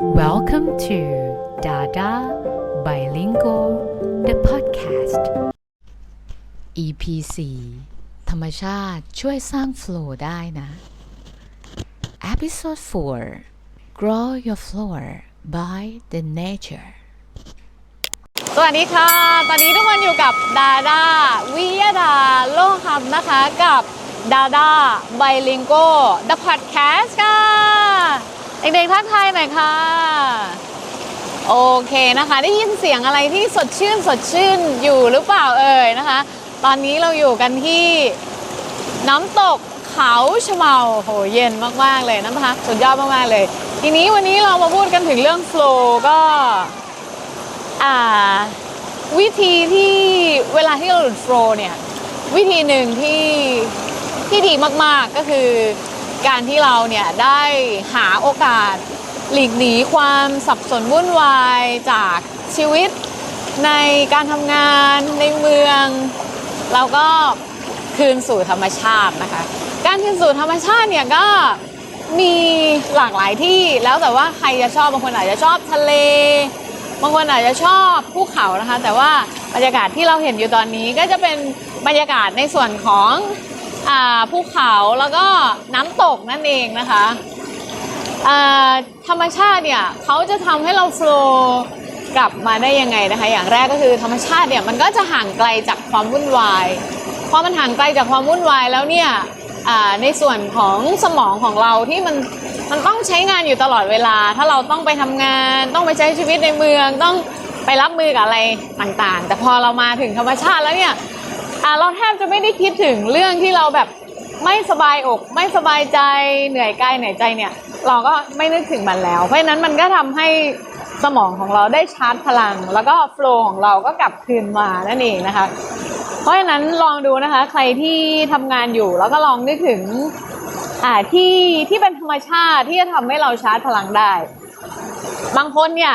Welcome to Dada Bilingual the podcast EP 4ธรรมชาติช่วยสร้างโฟลว์ได้นะ Episode 4 Grow your flower by the nature สวัสดีค่ะ ตอนนี้ทุกคนอยู่กับดาดาวิยดาโลหับนะคะกับดาดาไบลิงโก้ The Podcast ค่ะ เด็กๆทักทายหน่อยค่ะ โอเคนะคะ ได้ยินเสียงอะไรที่สดชื่นสดชื่นอยู่หรือเปล่าเอ่ยนะคะ ตอนนี้เราอยู่กันที่น้ำตกเขาชเมาโหเย็นมากๆเลยนะคะสุดยอดมากๆเลย ทีนี้วันนี้เรามาพูดกันถึงเรื่องโฟล์ก็อ่าวิธีที่เวลาที่เราหลุดโฟล์เนี่ยวิธีหนึ่งที่ที่ดีมากๆก็คือ การที่เราเนี่ยได้หาโอกาสหลีกหนีความสับสนวุ่นวายจากชีวิตในการทำงานในเมืองแล้วก็คืนสู่ธรรมชาตินะคะ การคืนสู่ธรรมชาติเนี่ยก็มีหลากหลายที่แล้วแต่ว่าใครจะชอบบางคนอาจจะชอบทะเล บางคนอาจจะชอบภูเขานะคะ แต่ว่าบรรยากาศที่เราเห็นอยู่ตอนนี้ก็จะเป็นบรรยากาศในส่วนของ ภูเขาแล้วก็น้ำตกนั่นเองนะคะธรรมชาติเนี่ยเขาจะทำให้เราโฟลว์กลับมาได้ยังไงนะคะ อย่างแรกก็คือธรรมชาติเนี่ยมันก็จะห่างไกลจากความวุ่นวายพอมันห่างไกลจากความวุ่นวายแล้วเนี่ยในส่วนของสมองของเราที่มันมันต้องใช้งานอยู่ตลอดเวลา ถ้าเราต้องไปทำงาน ต้องไปใช้ชีวิตในเมือง ต้องไปรับมือกับอะไรต่างๆ แต่พอเรามาถึงธรรมชาติแล้วเนี่ย อ่าเราแทบจะไม่ได้คิดถึงเรื่องที่เราแบบไม่สบายอก ไม่สบายใจเหนื่อยกายเหนื่อยใจเนี่ย เราก็ไม่นึกถึงมันแล้ว เพราะฉะนั้นมันก็ทำให้สมองของเราได้ชาร์จพลัง แล้วก็โฟล์ของเราก็กลับคืนมานั่นเองนะคะ เพราะฉะนั้นลองดูนะคะ ใครที่ทำงานอยู่แล้วก็ลองนึกถึงอ่าที่ที่เป็นธรรมชาติที่จะทำให้เราชาร์จพลังได้ บางคนเนี่ย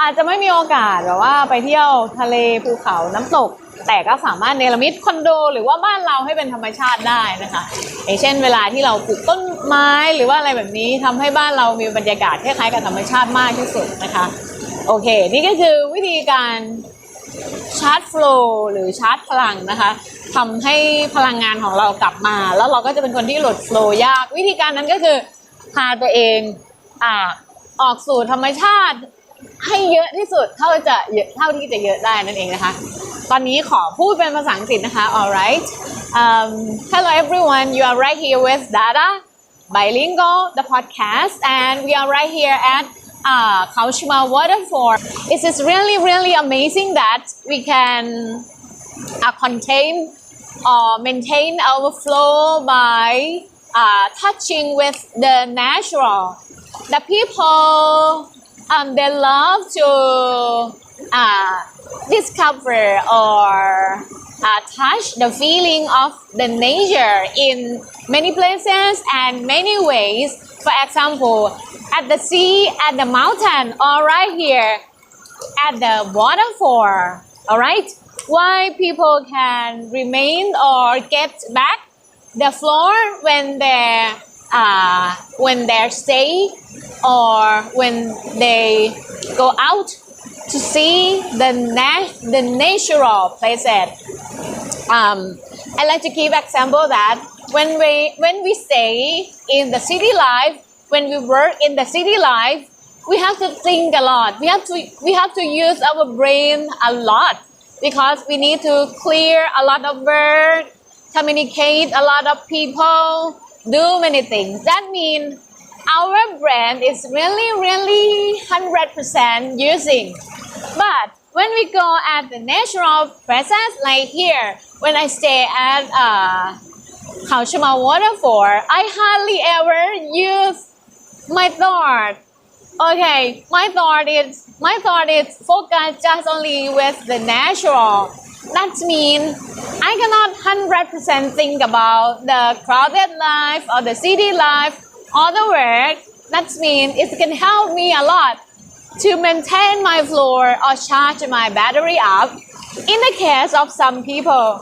อาจจะไม่มีโอกาสแบบว่าไปเที่ยวทะเลภูเขาน้ำตก แต่ก็สามารถเนรมิตคอนโด หรือว่าบ้านเราให้เป็นธรรมชาติได้นะคะอย่างเช่น เวลาที่เราปลูกต้นไม้หรือว่าอะไรแบบนี้ทำให้บ้านเรามีบรรยากาศคล้ายๆกับธรรมชาติมากที่สุดนะคะโอเค นี่ก็คือวิธีการชาร์จโฟล์หรือชาร์จพลังนะคะทำให้พลังงานของเรากลับมา แล้วเราก็จะเป็นคนที่หลุดโฟล์ยาก วิธีการนั้นก็คือพาตัวเองอออกสู่ธรรมชาติ ให้เยอะที่สุดเท่าจะเยอะเท่าที่จะเยอะได้นั่นเองนะคะ ตอนนี้ขอพูดเป็นภาษาอังกฤษนะคะ alright um, hello everyone you are right here with Dada Bilingual the podcast and we are right here at uh, Kaushima Waterfall it is really really amazing that we can uh, contain or maintain our flow by uh, touching with the natural. The people um, they love to uh, discover or uh, touch the feeling of the nature in many places and many ways. For example, at the sea, at the mountain, or right here at the waterfall. All right, why people can remain or get back the floor when they uh, when they stay or when they go out to see the nat- the natural places. Um, I like to give example that when we when we stay in the city life, when we work in the city life, we have to think a lot. We have to we have to use our brain a lot because we need to clear a lot of work, communicate a lot of people, do many things. That means our brain is really really hundred percent using. But when we go at the natural process like here, when I stay at uh, Shima waterfall, I hardly ever use my thought. Okay, my thought is my thought is focused just only with the natural. That means I cannot hundred percent think about the crowded life or the city life or the work. That means it can help me a lot to maintain my floor or charge my battery up. In the case of some people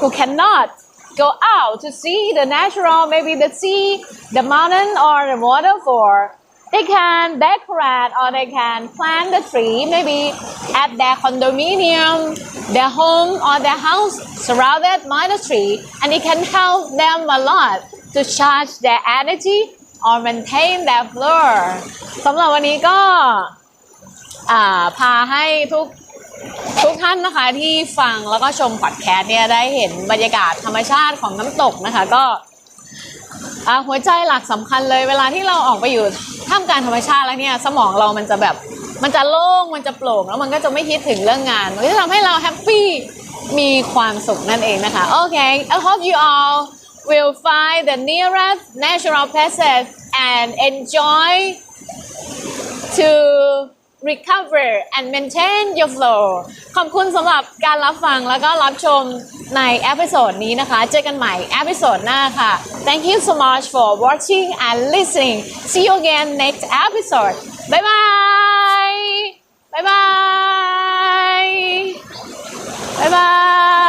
who cannot go out to see the natural, maybe the sea, the mountain, or the waterfall, they can decorate or they can plant the tree maybe at their condominium, their home or their house surrounded by the tree and it can help them a lot to charge their energy or maintain their floor สำหรับวันนี้ก็อ่าพาให้ทุกทุกท่านนะคะที่ฟังแล้วก็ชมพอดแคสต์เนี่ยได้เห็นบรรยากาศธรรมชาติของน้ำตกนะคะก็หัวใจหลักสำคัญเลยเวลาที่เราออกไปอยู่ท่ามกลางธรรมชาติแล้วเนี่ยสมองเรามันจะแบบ มันจะโล่งมันจะโปร่งแล้วมันก็จะไม่คิดถึงเรื่องงาน มันก็จะทำให้เราแฮปปี้มีความสุขนั่นเองนะคะ โอเค I hope you all will find the nearest natural places and enjoy to recover and maintain your flow ขอบคุณสำหรับการรับฟังแล้วก็รับชมในเอพิโซดนี้นะคะ เจอกันใหม่เอพิโซดหน้าค่ะ Thank you so much for watching and listening See you again next episode Bye bye บายบายบายบาย